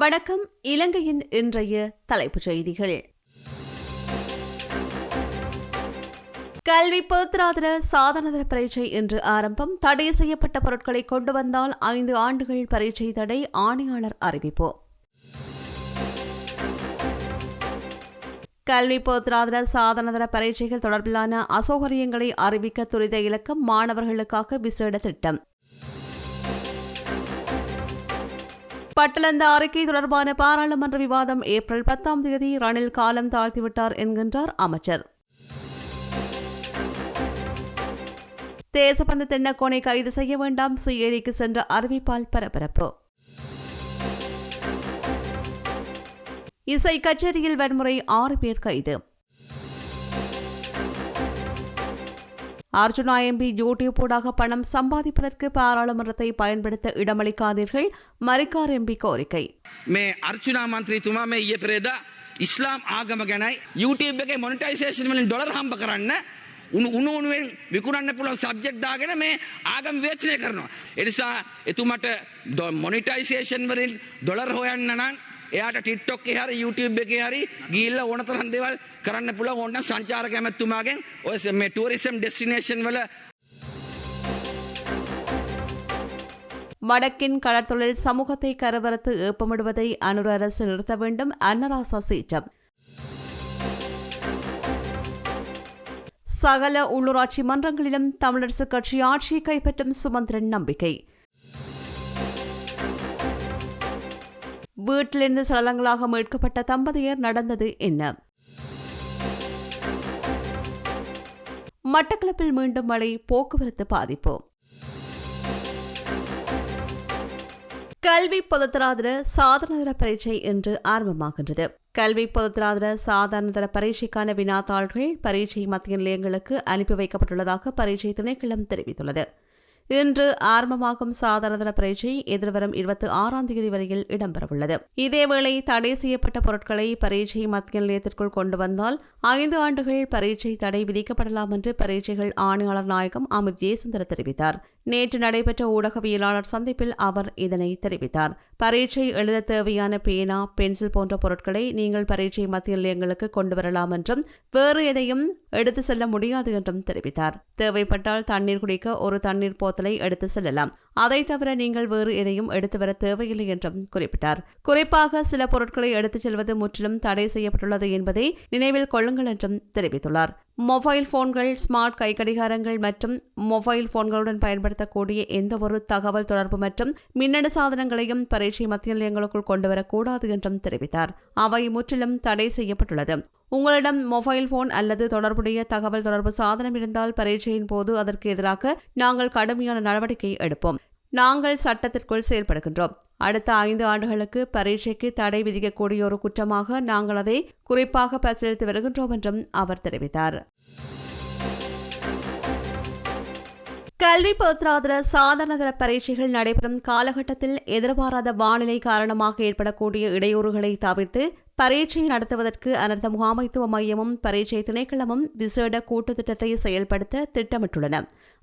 வணக்கம். இலங்கையின் இன்றைய தலைப்புச் செய்திகள். கல்வி பொதுத்தராதர சாதனதர பரீட்சை இன்று ஆரம்பம். தடை செய்யப்பட்ட பொருட்களை கொண்டு வந்தால் ஐந்து ஆண்டுகள் பரீட்சை தடை ஆணையாளர் அறிவிப்பு. கல்வி பொதுத்தராதர சாதனதர பரீட்சைகள் தொடர்பிலான அசௌகரியங்களை அறிவிக்க துரித இலக்கம் மாணவர்களுக்காக விசேட திட்டம். பட்டலந்த அறிக்கை தொடர்பான பாராளுமன்ற விவாதம் ஏப்ரல் பத்தாம் தேதி ரணில் காலம் தாழ்த்திவிட்டார் என்கின்றார் அமைச்சர். தேசபந்து தென்னக்கோனை கைது செய்ய வேண்டாம் சிஏடிக்கு சென்ற அறிவிப்பால் பரபரப்பு. இசை கச்சேரியில் வன்முறை ஆறு பேர் கைது. அர்ஜுனா எம்பி யூடியூப் ஊடாக பணம் சம்பாதிப்பதற்கு பாராளுமன்றத்தை பயன்படுத்த இடமளிக்காதீர்கள் மரிக்கார் எம்பி கோரிக்கை මේ අර්චුනා මන්ත්‍රීතුමා මේ ඊය පෙරේදා ඉස්ලාම් ආගම ගැනයි YouTube එකේ මොනිටයිසේෂන් වලින් ඩොලර් හම්බ කරන්න උණු උණු උණුවෙන් විකුණන්න පුළුවන් සබ්ජෙක්ට් දාගෙන මේ ආගම විවේචනය කරනවා. ඒ නිසා එතුමට මොනිටයිසේෂන් වලින් ඩොලර් හොයන්න නම් එයාට ටික්ටොක් එකේ හරි YouTube එකේ හරි ගිහිල්ලා ඕන තරම් දේවල් කරන්න පුළුවන් ඕන නම් සංචාරක ඇමැතුමාගෙන් ඔය මේ ටූරිසම් ඩෙස්ටිනේෂන් වල வடக்கின் கடற்தொழில் சமூகத்தை கரவரத்து ஏப்பமிடுவதை அனுர அரசு நிறுத்த வேண்டும் அன்னராசா சீற்றம் சகல உள்ளூராட்சி மன்றங்களிலும் தமிழரசு கட்சி ஆட்சியை கைப்பற்றும் சுமந்திரன் நம்பிக்கை வீட்டிலிருந்து சடலங்களாக மீட்கப்பட்ட தம்பதியர் நடந்தது என்ன? மட்டக்களப்பில் மீண்டும் மழை போக்குவரத்து பாதிப்பு. கல்வி பொதுத்தராதர சாதாரணதர பரீட்சை இன்று ஆரம்பமாகின்றது. கல்வி பொதுத்தராதர சாதாரணதர பரீட்சைக்கான வினாத்தாள்கள் பரீட்சை மத்திய நிலையங்களுக்கு அனுப்பி வைக்கப்பட்டுள்ளதாக பரீட்சை திணைக்களம் தெரிவித்துள்ளது. இன்று ஆரம்பமாகும் சாதாரண பரீட்சை எதிர்வரும் இருபத்தி ஆறாம் தேதி வரையில் இடம்பெறவுள்ளது. இதேவேளை தடை செய்யப்பட்ட பொருட்களை பரீட்சை மத்திய நிலையத்திற்குள் கொண்டு வந்தால் ஐந்து ஆண்டுகள் பரீட்சை தடை விதிக்கப்படலாம் என்று பரீட்சைகள் ஆணையாளர் நாயகம் அமித் ஜெயசுந்தர் தெரிவித்தார். நேற்று நடைபெற்ற ஊடகவியலாளர் சந்திப்பில் அவர் இதனை தெரிவித்தார். பரீட்சை எழுத தேவையான பேனா பென்சில் போன்ற பொருட்களை நீங்கள் பரீட்சை மத்திய நிலையங்களுக்கு கொண்டு வரலாம் என்றும் வேறு எதையும் எடுத்து செல்ல முடியாது என்றும் தெரிவித்தார். தேவைப்பட்டால் தண்ணீர் குடிக்க ஒரு தண்ணீர் போத்தலை எடுத்து செல்லலாம். அதை தவிர நீங்கள் வேறு எதையும் எடுத்து வர தேவையில்லை என்றும் குறிப்பிட்டார். குறிப்பாக சில பொருட்களை எடுத்துச் செல்வது முற்றிலும் தடை செய்யப்பட்டுள்ளது என்பதை நினைவில் கொள்ளுங்கள் என்றும் தெரிவித்துள்ளார். மொபைல் போன்கள் ஸ்மார்ட் கைக்கடிகாரங்கள் மற்றும் மொபைல் போன்களுடன் பயன்படுத்தக்கூடிய எந்தவொரு தகவல் தொடர்பு மற்றும் மின்னணு சாதனங்களையும் பரீட்சை மத்திய நிலையங்களுக்குள் கொண்டுவரக்கூடாது என்றும் தெரிவித்தார். அவை முற்றிலும் தடை செய்யப்பட்டுள்ளது. உங்களிடம் மொபைல் போன் அல்லது தொடர்புடைய தகவல் தொடர்பு சாதனம் இருந்தால் பரீட்சையின் போது அதற்கு எதிராக நாங்கள் கடுமையான நடவடிக்கை எடுப்போம். நாங்கள் சட்டத்திற்குள் செயல்படுகின்றோம். அடுத்த ஐந்து ஆண்டுகளுக்கு பரீட்சைக்கு தடை விதிக்கக்கூடிய ஒரு குற்றமாக நாங்கள் அதை குறிப்பாக பரிசீலித்து வருகின்றோம் என்றும் அவர் தெரிவித்தார். கல்வி பொதுத்தராதர சாதாரணதர பரீட்சைகள் நடைபெறும் காலகட்டத்தில் எதிர்பாராத வானிலை காரணமாக ஏற்படக்கூடிய இடையூறுகளை தவிர்த்து பரீட்சை நடத்துவதற்கு அனர்த்த முகாமைத்துவ மையமும் பரீட்சை திணைக்களமும் விசேட கூட்டு திட்டத்தை செயல்படுத்த திட்டமிட்டுள்ளன.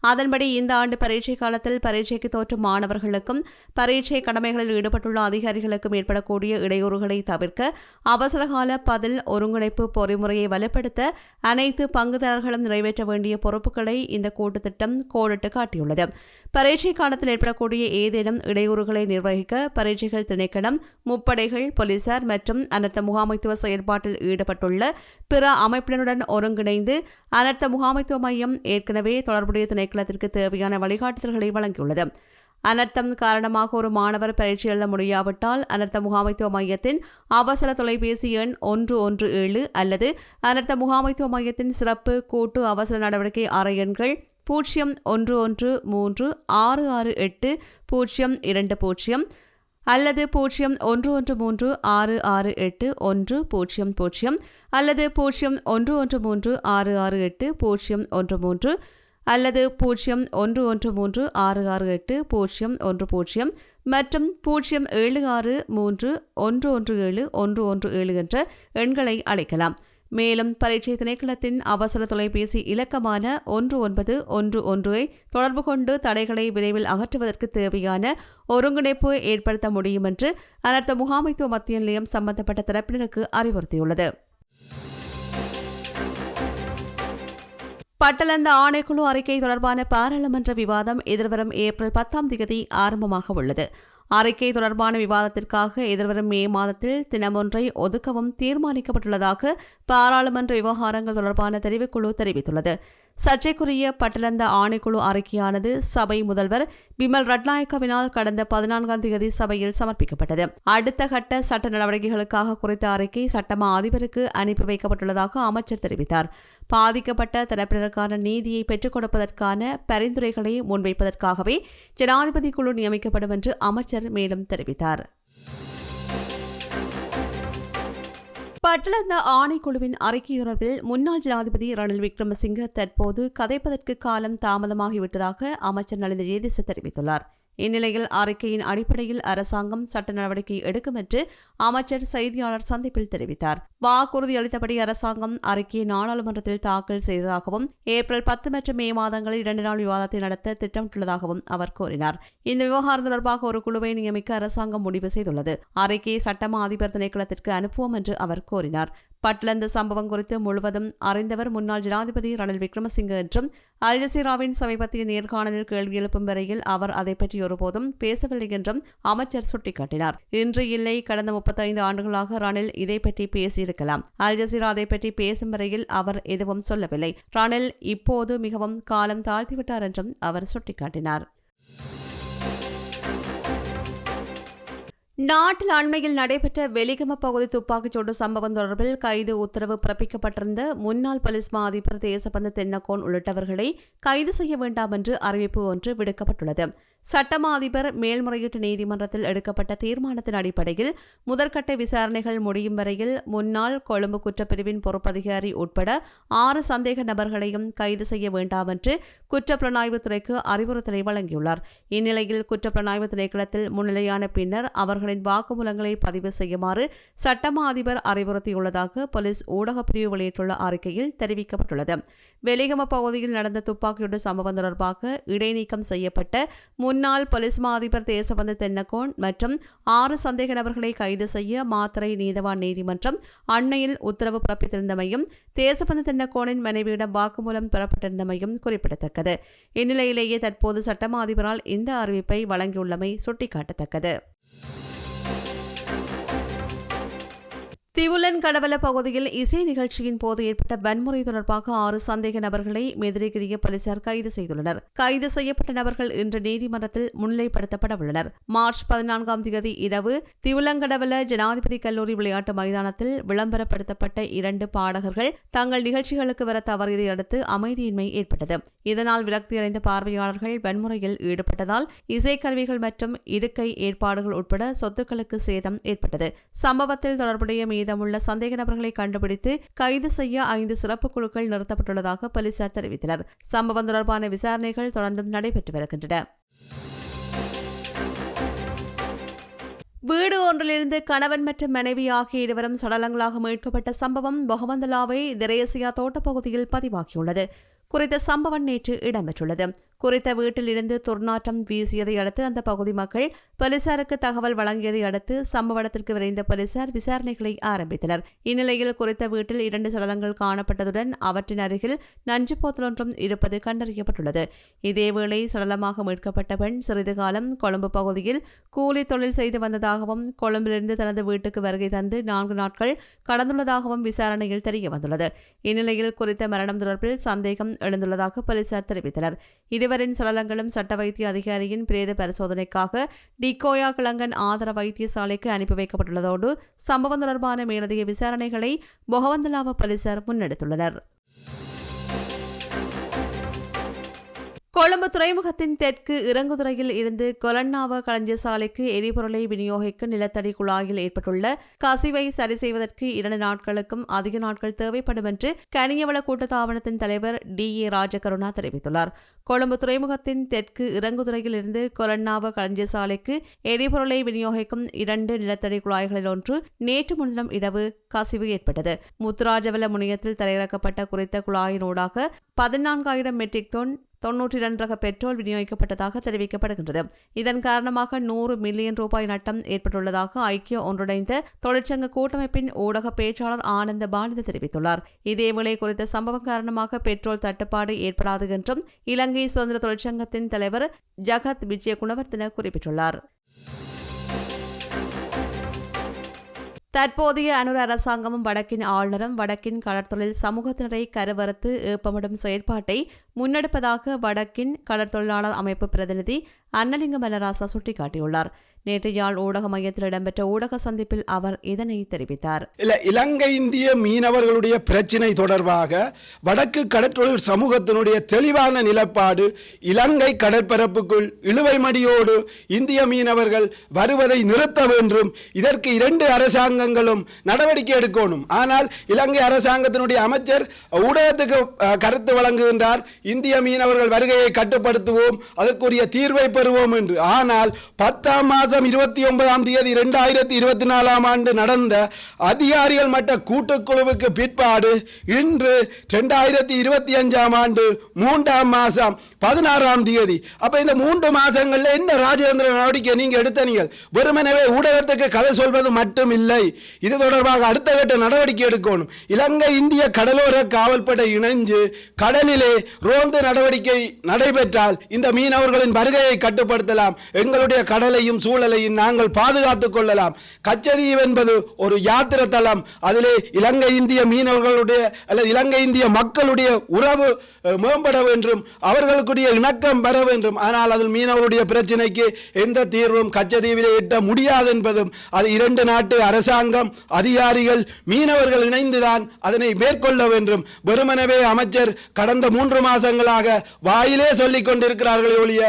அதன்படி இந்த ஆண்டு பரீட்சை காலத்தில் பரீட்சைக்கு தோற்றும் மாணவர்களுக்கும் பரீட்சை கடமைகளில் ஈடுபட்டுள்ள அதிகாரிகளுக்கும் ஏற்படக்கூடிய இடையூறுகளை தவிர்க்க அவசரகால பதில் ஒருங்கிணைப்பு பொறிமுறையை வலுப்படுத்த அனைத்து பங்குதாரர்களும் நிறைவேற்ற வேண்டிய பொறுப்புகளை இந்த கூட்டு திட்டம் கோடிட்டு காட்டியுள்ளது. பரீட்சை காலத்தில் ஏற்படக்கூடிய ஏதேனும் இடையூறுகளை நிர்வகிக்க பரீட்சைகள் திணைக்களம் முப்படைகள் போலீசார் மற்றும் அனர்த்த முகாமைத்துவ செயற்பாட்டில் ஈடுபட்டுள்ள பிற அமைப்பினருடன் ஒருங்கிணைந்து அனர்த்த முகாமைத்துவ மையம் ஏற்கனவே தொடர்புடைய திணைக்களத்திற்கு தேவையான வழிகாட்டுதல்களை வழங்கியுள்ளது. அனர்த்தம் காரணமாக ஒரு மாணவர் பயிற்சி எழுத முடியாவிட்டால் அனர்த்த முகாமைத்துவ மையத்தின் அவசர தொலைபேசி எண் ஒன்று ஒன்று ஏழு அல்லது அனர்த்த முகாமைத்துவ மையத்தின் சிறப்பு கூட்டு அவசர நடவடிக்கை அறை எண்கள் பூஜ்ஜியம் ஒன்று ஒன்று மூன்று ஆறு ஆறு எட்டு பூஜ்ஜியம் இரண்டு பூஜ்ஜியம் அல்லது பூஜ்ஜியம் ஒன்று ஒன்று மூன்று ஆறு ஆறு எட்டு ஒன்று பூஜ்ஜியம் பூஜ்ஜியம் அல்லது பூஜ்ஜியம் ஒன்று ஒன்று மூன்று ஆறு ஆறு எட்டு பூஜ்ஜியம் ஒன்று மூன்று அல்லது பூஜ்ஜியம் ஒன்று ஒன்று மூன்று ஆறு ஆறு எட்டு பூஜ்ஜியம் ஒன்று பூஜ்ஜியம் மற்றும் பூஜ்ஜியம் ஏழு ஆறு மூன்று ஒன்று ஒன்று ஏழு ஒன்று ஒன்று ஏழு என்ற எண்களை அழைக்கலாம். மேலும் பரீட்சை திணைக்களத்தின் அவசர தொலைபேசி இலக்கமான ஒன்று ஒன்பது ஒன்று ஒன்றை தொடர்பு கொண்டு தடைகளை விரைவில் அகற்றுவதற்கு தேவையான ஒருங்கிணைப்பு ஏற்படுத்த முடியும் என்று அனர்த்த முகாமைத்துவ மத்திய நிலையம் சம்பந்தப்பட்ட தரப்பினருக்கு அறிவுறுத்தியுள்ளது. பட்டலந்த ஆணைக்குழு அறிக்கை தொடர்பான பாராளுமன்ற விவாதம் எதிர்வரும் ஏப்ரல் பத்தாம் தேதி ஆரம்பமாக உள்ளது. அறிக்கை தொடர்பான விவாதத்திற்காக எதிர்வரும் மே மாதத்தில் தினமொன்றை ஒதுக்கவும் தீர்மானிக்கப்பட்டுள்ளதாக பாராளுமன்ற விவகாரங்கள் தொடர்பான தெரிவுக்குழு தெரிவித்துள்ளது. சர்ச்சைக்குரிய பட்டலந்த ஆணைக்குழு அறிக்கையானது சபை முதல்வர் பிமல் ரட்நாயக்கவினால் கடந்த பதினான்காம் தேதி சபையில் சமர்ப்பிக்கப்பட்டது. அடுத்த கட்ட சட்ட நடவடிக்கைகளுக்காக குறித்த அறிக்கை சட்டமா அதிபருக்கு அனுப்பி வைக்கப்பட்டுள்ளதாக அமைச்சர் தெரிவித்தார். பாதிக்கப்பட்ட தரப்பினருக்கான நீதியை பெற்றுக் கொடுப்பதற்கான பரிந்துரைகளை முன்வைப்பதற்காகவே ஜனாதிபதி குழு நியமிக்கப்படும் என்று அமைச்சர் மேலும் தெரிவித்தார். பட்டளந்த ஆணைக்குழுவின் அறிக்கையுணர்வில் முன்னாள் ஜனாதிபதி ரணில் விக்ரமசிங்க தற்போது கதைப்பதற்கு காலம் தாமதமாகிவிட்டதாக அமைச்சர் நலிந்த ஜேதிச தெரிவித்துள்ளார். இந்நிலையில் அறிக்கையின் அடிப்படையில் அரசாங்கம் சட்ட நடவடிக்கை எடுக்கும் என்று அமைச்சர் செய்தியாளர் சந்திப்பில் தெரிவித்தார். வாக்குறுதி அளித்தபடி அரசாங்கம் அறிக்கையை நாடாளுமன்றத்தில் தாக்கல் செய்ததாகவும் ஏப்ரல் பத்து மற்றும் மே மாதங்களில் இரண்டு நாள் விவாதத்தை நடத்த திட்டமிட்டுள்ளதாகவும் அவர் கூறினார். இந்த விவகாரம் தொடர்பாக ஒரு குழுவை நியமிக்க அரசாங்கம் முடிவு செய்துள்ளது. அறிக்கையை சட்டமா அதிபர் திணைக்களத்திற்கு அனுப்புவோம் என்று அவர் கூறினார். பட்லந்த சம்பவம் குறித்து முழுவதும் அறிந்தவர் முன்னாள் ஜனாதிபதி ரணில் விக்ரமசிங்க என்றும் அல் ஜசீராவின் சமீபத்திய நேர்காணலில் கேள்வி எழுப்பும் வரையில் அவர் அதை பற்றி ஒருபோதும் பேசவில்லை என்றும் அமைச்சர் சுட்டிக்காட்டினார். இன்று இல்லை கடந்த முப்பத்தைந்து ஆண்டுகளாக ரணில் இதை பற்றி பேசியிருக்கலாம். அல் ஜசீரா அதை பற்றி பேசும் வரையில் அவர் எதுவும் சொல்லவில்லை. ரணில் இப்போது மிகவும் காலம் தாழ்த்திவிட்டார் என்றும் அவர் சுட்டிக்காட்டினார். நாட்டில் அண்மையில் நடைபெற்ற வெலிகம பகுதி துப்பாக்கிச்சூடு சம்பவம் தொடர்பில் கைது உத்தரவு பிறப்பிக்கப்பட்டிருந்த முன்னாள் பலிஸ்மா அதிபர் தேசபந்து தென்னக்கோன் உள்ளிட்டவர்களை கைது செய்ய வேண்டாம் என்று அறிவிப்பு ஒன்று விடுக்கப்பட்டுள்ளது. சட்டமா அதிபர் மேல்முறையீட்டு நீதிமன்றத்தில் எடுக்கப்பட்ட தீர்மானத்தின் அடிப்படையில் முதற்கட்ட விசாரணைகள் முடியும் வரையில் முன்னாள் கொழும்பு குற்றப்பிரிவின் பொறுப்பதிகாரி உட்பட ஆறு சந்தேக நபர்களையும் கைது செய்ய வேண்டாம் என்று குற்றப்புலனாய்வுத் துறைக்கு அறிவுறுத்தலை வழங்கியுள்ளார். இந்நிலையில் குற்றப்புலனாய்வு திணைக்களத்தில் முன்னிலையான பின்னர் அவர்களின் வாக்குமூலங்களை பதிவு செய்யுமாறு சட்டமா அதிபர் அறிவுறுத்தியுள்ளதாக போலீஸ் ஊடகப் பிரிவு வெளியிட்டுள்ள அறிக்கையில் தெரிவிக்கப்பட்டுள்ளது. வெலிகம பகுதியில் நடந்த துப்பாக்கியுடன் சம்பவம் தொடர்பாக இடைநீக்கம் செய்யப்பட்ட முன்னாள் போலீஸ் மா அதிபர் தேசபந்து தென்னகோன் மற்றும் ஆறு சந்தேக நபர்களை கைது செய்ய மாத்திரை நீதவான் நீதிமன்றம் அண்மையில் உத்தரவு பிறப்பித்திருந்தமையும் தேசபந்து தென்னகோனின் மனைவியிடம் வாக்குமூலம் பெறப்பட்டிருந்தமையும் குறிப்பிடத்தக்கது. இந்நிலையிலேயே தற்போது சட்டமா அதிபரால் இந்த அறிவிப்பை வழங்கியுள்ளமை சுட்டிக்காட்டத்தக்கது. திவுலன் கடவல பகுதியில் இசை நிகழ்ச்சியின் போது ஏற்பட்ட வன்முறை தொடர்பாக ஆறு சந்தேக நபர்களை மெதிரிகிரிய போலீசார் கைது செய்துள்ளனர். கைது செய்யப்பட்ட நபர்கள் இன்று நீதிமன்றத்தில் முன்னிலைப்படுத்தப்பட உள்ளனர் மார்ச் பதினான்காம் தேதி இரவு திவுலங்கடவல ஜனாதிபதி கல்லூரி விளையாட்டு மைதானத்தில் விளம்பரப்படுத்தப்பட்ட இரண்டு பாடகர்கள் தங்கள் நிகழ்ச்சிகளுக்கு வர தவறியதை அடுத்து அமைதியின்மை ஏற்பட்டது. இதனால் விரக்தியடைந்த பார்வையாளர்கள் வன்முறையில் ஈடுபட்டதால் இசைக்கருவிகள் மற்றும் இடுக்கை ஏற்பாடுகள் உட்பட சொத்துக்களுக்கு சேதம் ஏற்பட்டது. சம்பவத்தில் தொடர்புடைய மீது மீதமுள்ள சந்தேக நபர்களை கண்டுபிடித்து கைது செய்ய ஐந்து சிறப்பு குழுக்கள் நிறுத்தப்பட்டுள்ளதாக போலீசார் தெரிவித்தனர். சம்பவம் தொடர்பான விசாரணைகள் தொடர்ந்தும் நடைபெற்று வருகின்றன. வீடு ஒன்றிலிருந்து கணவன் மற்றும் மனைவி ஆகிய இருவரும் சடலங்களாக மீட்கப்பட்ட சம்பவம் பொகவந்தலாவை திரேசியா தோட்டப்பகுதியில் பதிவாகியுள்ளது. குறித்த சம்பவம் நேற்று இடம்பெற்றுள்ளது. குறித்த வீட்டில் இருந்து துர்நாற்றம் வீசியதை அடுத்து அந்த பகுதி மக்கள் போலீசாருக்கு தகவல் வழங்கியதை அடுத்து சம்பவ இடத்திற்கு விரைந்த போலீசார் விசாரணைகளை ஆரம்பித்தனர். இந்நிலையில் குறித்த வீட்டில் இரண்டு சடலங்கள் காணப்பட்டதுடன் அவற்றின் அருகில் நஞ்சு போத்தலொன்றும் இருப்பது கண்டறியப்பட்டுள்ளது. இதேவேளை சடலமாக மீட்கப்பட்ட பெண் சிறிது காலம் கொழும்பு பகுதியில் கூலி தொழில் செய்து வந்ததாகவும் கொழும்பிலிருந்து தனது வீட்டுக்கு வருகை தந்து நான்கு நாட்கள் கடந்துள்ளதாகவும் விசாரணையில் தெரிய வந்துள்ளது இந்நிலையில் குறித்த மரணம் தொடர்பில் சந்தேகம் எழுந்துள்ளதாக போலீசார் தெரிவித்தனர். இருவரின் சடலங்களும் சட்ட வைத்திய அதிகாரியின் பிரேத பரிசோதனைக்காக டிகோயா கிழங்கன் ஆதர வைத்தியசாலைக்கு அனுப்பி வைக்கப்பட்டுள்ளதோடு சம்பவம் தொடர்பான மேலதிக விசாரணைகளை பொகவந்தலாவ போலீசார் முன்னெடுத்துள்ளனர். கொழும்பு துறைமுகத்தின் தெற்கு இறங்குதுறையில் இருந்து கொலன்னாவ களஞ்சியசாலைக்கு எரிபொருளை விநியோகிக்க நிலத்தடி குழாயில் ஏற்பட்டுள்ள கசிவை சரி செய்வதற்கு இரண்டு நாட்களுக்கும் அதிக நாட்கள் தேவைப்படும் என்று கனியவள கூட்டத்தாபனத்தின் தலைவர் டி ஏ ராஜகருணா தெரிவித்துள்ளார். கொழும்பு துறைமுகத்தின் தெற்கு இறங்குதுறையில் இருந்து கொலன்னாவ களஞ்சியசாலைக்கு எரிபொருளை விநியோகிக்கும் இரண்டு நிலத்தடி குழாய்களில் ஒன்று நேற்று முன்தினம் இரவு கசிவு ஏற்பட்டது. முத்துராஜவல முனையத்தில் தரையிறக்கப்பட்ட குறித்த குழாயினூடாக பதினான்காயிரம் மெட்ரிக் டன் தொன்னூற்றி இரண்டு ரக பெட்ரோல் விநியோகிக்கப்பட்டதாக தெரிவிக்கப்படுகின்றது. இதன் காரணமாக நூறு மில்லியன் ரூபாய் நட்டம் ஏற்பட்டுள்ளதாக ஐக்கிய ஒன்றிணைந்த தொழிற்சங்க கூட்டமைப்பின் ஊடக பேச்சாளர் ஆனந்த பாலித தெரிவித்துள்ளார். இதேவேளை குறித்த சம்பவம் காரணமாக பெட்ரோல் தட்டுப்பாடு ஏற்படாது என்றும் இலங்கை சுதந்திர தொழிற்சங்கத்தின் தலைவர் ஜகத் விஜயகுணவர்த்தன குறிப்பிட்டுள்ளார். தற்போதைய அனுர அரசாங்கமும் வடக்கின் ஆளுநரும் வடக்கின் கடற்தொழில் சமூகத்தினரை கருவறுத்து ஏப்பமிடும் செயற்பாட்டை முன்னெடுப்பதாக வடக்கின் கடற்தொழிலாளர் அமைப்பு பிரதிநிதி அன்னலிங்க மலராசா சுட்டிக்காட்டியுள்ளார். நேற்று யாழ் ஊடக மையத்தில் இடம்பெற்ற ஊடக சந்திப்பில் அவர் இதனை தெரிவித்தார். இல்ல இலங்கை இந்திய மீனவர்களுடைய பிரச்சினை தொடர்பாக வடக்கு கடற்றொழில் சமூகத்தினுடைய தெளிவான நிலப்பாடு இலங்கை கடற்பரப்புக்குள் இழுவை மடியோடு இந்திய மீனவர்கள் வருவதை நிறுத்த வேண்டும். இதற்கு இரண்டு அரசாங்கங்களும் நடவடிக்கை எடுக்கணும். ஆனால் இலங்கை அரசாங்கத்தினுடைய அமைச்சர் ஊடகத்துக்கு கருத்து வழங்குகின்றார் இந்திய மீனவர்கள் வருகையை கட்டுப்படுத்துவோம் அதற்குரிய தீர்வை பெறுவோம் என்று. ஆனால் பத்தாம் மாதம் மாதம் இருபத்தி ஒன்பதாம் தேதி இரண்டாயிரத்தி இருபத்தி நாலாம் ஆண்டு நடந்த அதிகாரிகள் மட்ட கூட்டுக்குழுவுக்கு பிற்பாடு இன்று ரெண்டாயிரத்தி இருபத்தி அஞ்சாம் ஆண்டு மூன்றாம் மாதம் பதினாறாம் தேதி. அப்போ இந்த மூன்று மாசங்கள்ல என்ன ராஜேந்திர நடவடிக்கை நீங்கள் எடுத்த நீங்கள்? வெறுமனவே ஊடகத்துக்கு கதை சொல்வது மட்டும் இல்லை இது தொடர்பாக அடுத்த கட்ட நடவடிக்கை எடுக்கணும். இலங்கை இந்திய கடலோர காவல்படை இணைஞ்சு கடலிலே ரோந்து நடவடிக்கை நடைபெற்றால் இந்த மீனவர்களின் வருகையை கட்டுப்படுத்தலாம். எங்களுடைய கடலையும் சூழலையும் நாங்கள் பாதுகாத்துக் கொள்ளலாம். கச்சதீவு என்பது ஒரு யாத்திர தளம் அதிலே இலங்கை இந்திய மீனவர்களுடைய அல்லது இலங்கை இந்திய மக்களுடைய உறவு மேம்பட வேண்டும். அவர்களுக்குரிய இணக்கம் பெற வேண்டும். ஆனால் அதில் மீனவருடைய பிரச்சனைக்கு எந்த தீர்வும் கச்சதீவிலே எட்ட முடியாது என்பதும் அது இரண்டு நாட்டு அரசாங்கம் அதிகாரிகள் மீனவர்கள் இணைந்துதான் அதனை மேற்கொள்ள வேண்டும். வெறுமனவே அமைச்சர் கடந்த மூன்று மாதங்களாக வாயிலே சொல்லிக் கொண்டிருக்கிறார்களே ஒழிய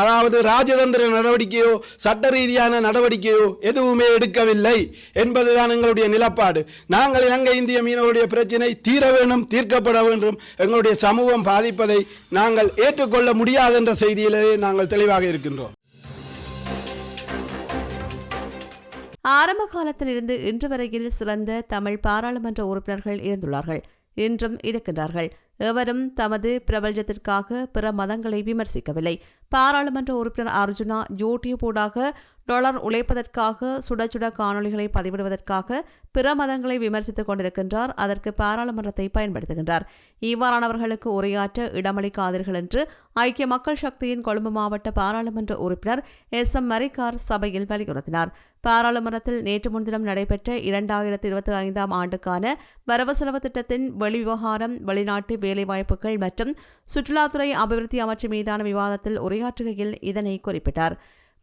அதாவது ராஜதந்திர நடவடிக்கையோ சட்ட ரீதியான நடவடிக்கையோ எதுவுமே எடுக்கவில்லை என்பதுதான் எங்களுடைய நிலப்பாடு. நாங்கள் இலங்கை இந்திய மீனவருடைய பிரச்சினை தீர வேண்டும் தீர்க்கப்பட வேண்டும் எங்களுடைய சமூகம் பாதிப்பதை நாங்கள் ஏற்றுக்கொள்ள முடியாது என்ற நாங்கள் தெளிவாக இருக்கின்றோம். ஆரம்ப காலத்திலிருந்து இன்று வரையில் சிறந்த தமிழ் பாராளுமன்ற உறுப்பினர்கள் இருந்துள்ளார்கள். என்றும் இருக்கின்றார்கள். எவரும் தமது பிரபஞ்சத்திற்காக பிற மதங்களை விமர்சிக்கவில்லை. பாராளுமன்ற உறுப்பினர் அர்ஜுனா யூடியூப் டொலர் உழைப்பதற்காக சுட சுட காணொளிகளை பதிவிடுவதற்காக பிற மதங்களை விமர்சித்துக் கொண்டிருக்கின்றார். அதற்கு பாராளுமன்றத்தை பயன்படுத்துகின்றார். இவ்வாறானவர்களுக்கு உரையாற்ற இடமளிக்காதீர்கள் என்று ஐக்கிய மக்கள் சக்தியின் கொழும்பு மாவட்ட பாராளுமன்ற உறுப்பினர் எஸ். எம். மரிக்கார் சபையில் வலியுறுத்தினார். பாராளுமன்றத்தில் நேற்று முன்தினம் நடைபெற்ற இரண்டாயிரத்தி இருபத்தி ஐந்தாம் ஆண்டுக்கான வரவு செலவு திட்டத்தின் வெளிவிவகாரம் வெளிநாட்டு வேலைவாய்ப்புகள் மற்றும் சுற்றுலாத்துறை அபிவிருத்தி அமைச்சு மீதான விவாதத்தில் உரையாற்றுகையில் இதனை குறிப்பிட்டார்.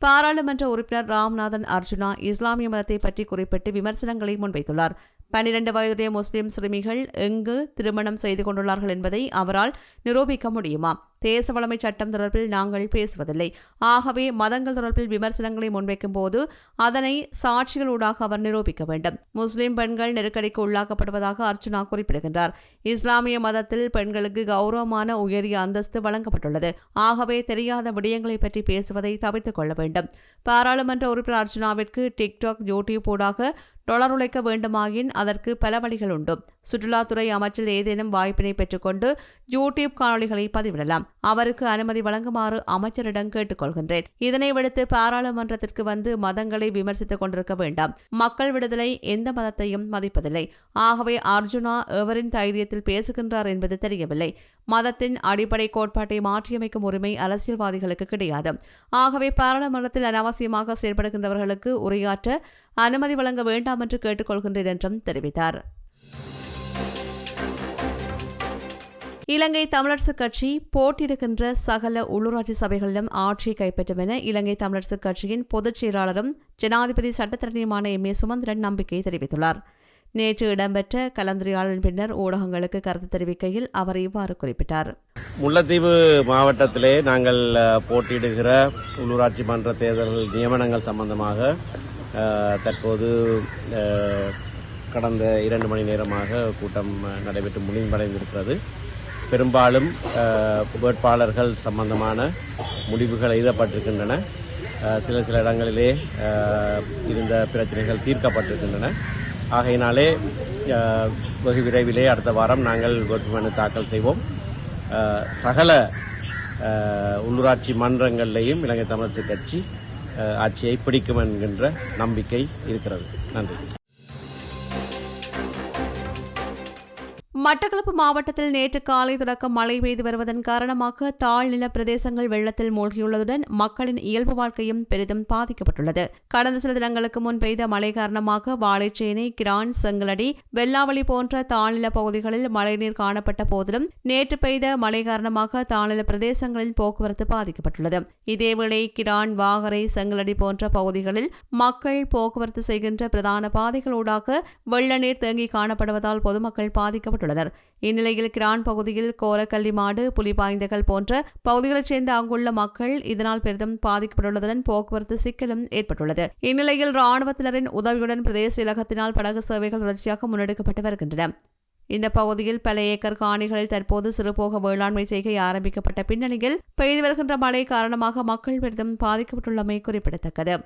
பாராளுமன்ற உறுப்பினர் ராம்நாதன் அர்ஜுனா இஸ்லாமிய மதத்தை பற்றி குறிப்பிட்டு விமர்சனங்களை முன்வைத்துள்ளார். பன்னிரண்டு வயதுடைய முஸ்லிம் சிறுமிகள் எங்கு திருமணம் செய்து கொண்டுள்ளார்கள் என்பதை அவரால் நிரூபிக்க முடியுமா? தேசவளமை சட்டம் தொடர்பில் நாங்கள் பேசுவதில்லை. ஆகவே மதங்கள் தொடர்பில் விமர்சனங்களை முன்வைக்கும் போது அதனை சாட்சிகளூடாக அவர் நிரூபிக்க வேண்டும். முஸ்லிம் பெண்கள் நெருக்கடிக்கு உள்ளாக்கப்படுவதாக அர்ச்சுனா குறிப்பிடுகின்றார். இஸ்லாமிய மதத்தில் பெண்களுக்கு கௌரவமான உயரிய அந்தஸ்து வழங்கப்பட்டுள்ளது. ஆகவே தெரியாத விடயங்களை பற்றி பேசுவதை தவிர்த்துக் கொள்ள வேண்டும். பாராளுமன்ற உறுப்பினர் அர்ச்சுனாவிற்கு டிக்டாக் யூடியூப் ஊடாக டொலர் உழைக்க வேண்டுமாயின் அதற்கு பல வழிகள் உண்டு சுற்றுலாத்துறை அமைச்சில் ஏதேனும் வாய்ப்பினை பெற்றுக்கொண்டு யூடியூப் காணொளிகளை பதிவிடலாம். அவருக்கு அனுமதி வழங்குமாறு அமைச்சரிடம் கேட்டுக்கொள்கின்றேன். இதனை விடுத்து பாராளுமன்றத்திற்கு வந்து மதங்களை விமர்சித்துக் கொண்டிருக்க வேண்டாம். மக்கள் விடுதலை எந்த மதத்தையும் மதிப்பதில்லை. ஆகவே அர்ஜுனா எவரின் தைரியத்தில் பேசுகின்றார் என்பது தெரியவில்லை. மதத்தின் அடிப்படை கோட்பாட்டை மாற்றியமைக்கும் உரிமை அரசியல்வாதிகளுக்கு கிடையாது. ஆகவே பாராளுமன்றத்தில் அனாவசியமாக செயல்படுகின்றவர்களுக்கு உரையாற்ற அனுமதி வழங்க வேண்டாம் வேண்டாம் என்று கேட்டுக்கொள்கின்றேன் என்றும் தெரிவித்தார். இலங்கை தமிழரசுக் கட்சி போட்டியிடுகின்ற சகல உள்ளூராட்சி சபைகளிலும் ஆட்சியை கைப்பற்றும் என இலங்கை தமிழரசுக் கட்சியின் பொதுச் செயலாளரும் ஜனாதிபதி சட்டத்தரணியுமான எம் ஏ சுமந்திரன் நம்பிக்கை தெரிவித்துள்ளார். நேற்று இடம்பெற்ற கலந்துரையாடலின் பின்னர் ஊடகங்களுக்கு கருத்து தெரிவிக்கையில் அவர் இவ்வாறு குறிப்பிட்டார். முல்லைத்தீவு மாவட்டத்திலே நாங்கள் போட்டியிடுகிற உள்ளூராட்சி மன்ற தேர்தல் நியமனங்கள் சம்பந்தமாக தற்போது கடந்த இரண்டு மணி நேரமாக கூட்டம் நடைபெற்று முடிவடைந்திருக்கிறது. பெரும்பாலும் வேட்பாளர்கள் சம்பந்தமான முடிவுகள் எழுதப்பட்டிருக்கின்றன. சில சில இடங்களிலே இருந்த பிரச்சனைகள் தீர்க்கப்பட்டிருக்கின்றன. ஆகையினாலே வெகு விரைவிலே அடுத்த வாரம் நாங்கள் வேட்புமனு தாக்கல் செய்வோம். சகல உள்ளூராட்சி மன்றங்கள்லேயும் இலங்கை தமிழரசு கட்சி ஆட்சியை பிடிக்கும் என்கின்ற நம்பிக்கை இருக்கிறது. நன்றி. மட்டக்களப்பு மாவட்டத்தில் நேற்று காலை தொடக்கம் மழை பெய்து வருவதன் காரணமாக தாழ்நில பிரதேசங்கள் வெள்ளத்தில் மூழ்கியுள்ளதுடன் மக்களின் இயல்பு வாழ்க்கையும் பெரிதும் பாதிக்கப்பட்டுள்ளது. கடந்த சில தினங்களுக்கு முன் பெய்த மழை காரணமாக வாழைச்சேனை கிரான் செங்கலடி வெள்ளாவளி போன்ற தாழ்நில பகுதிகளில் மழைநீர் காணப்பட்ட போதிலும் நேற்று பெய்த மழை காரணமாக தாழ்நில பிரதேசங்களில் போக்குவரத்து பாதிக்கப்பட்டுள்ளது. இதேவேளை கிரான் வாகரை செங்கலடி போன்ற பகுதிகளில் மக்கள் போக்குவரத்து செய்கின்ற பிரதான பாதைகளூடாக வெள்ள நீர் தேங்கி காணப்படுவதால் பொதுமக்கள் பாதிக்கப்பட்டுள்ளனர். இந்நிலையில் கிரான் பகுதியில் கோரக்கல்லி மாடு புலிபாய்ந்தகள் போன்ற பகுதிகளைச் சேர்ந்த அங்குள்ள மக்கள் இதனால் பெரிதும் பாதிக்கப்பட்டுள்ளதுடன் போக்குவரத்து சிக்கலும் ஏற்பட்டுள்ளது. இந்நிலையில் ராணுவத்தினரின் உதவியுடன் பிரதேச இலகத்தினால் படகு சேவைகள் தொடர்ச்சியாக முன்னெடுக்கப்பட்டு வருகின்றன. இந்த பகுதியில் பல ஏக்கர் காணிகளில் தற்போது சிறுபோக வேளாண்மை செய்கை ஆரம்பிக்கப்பட்ட பின்னணியில் பெய்து வருகின்ற மழை காரணமாக மக்கள் பெரிதும் பாதிக்கப்பட்டுள்ளமை குறிப்பிடத்தக்கது.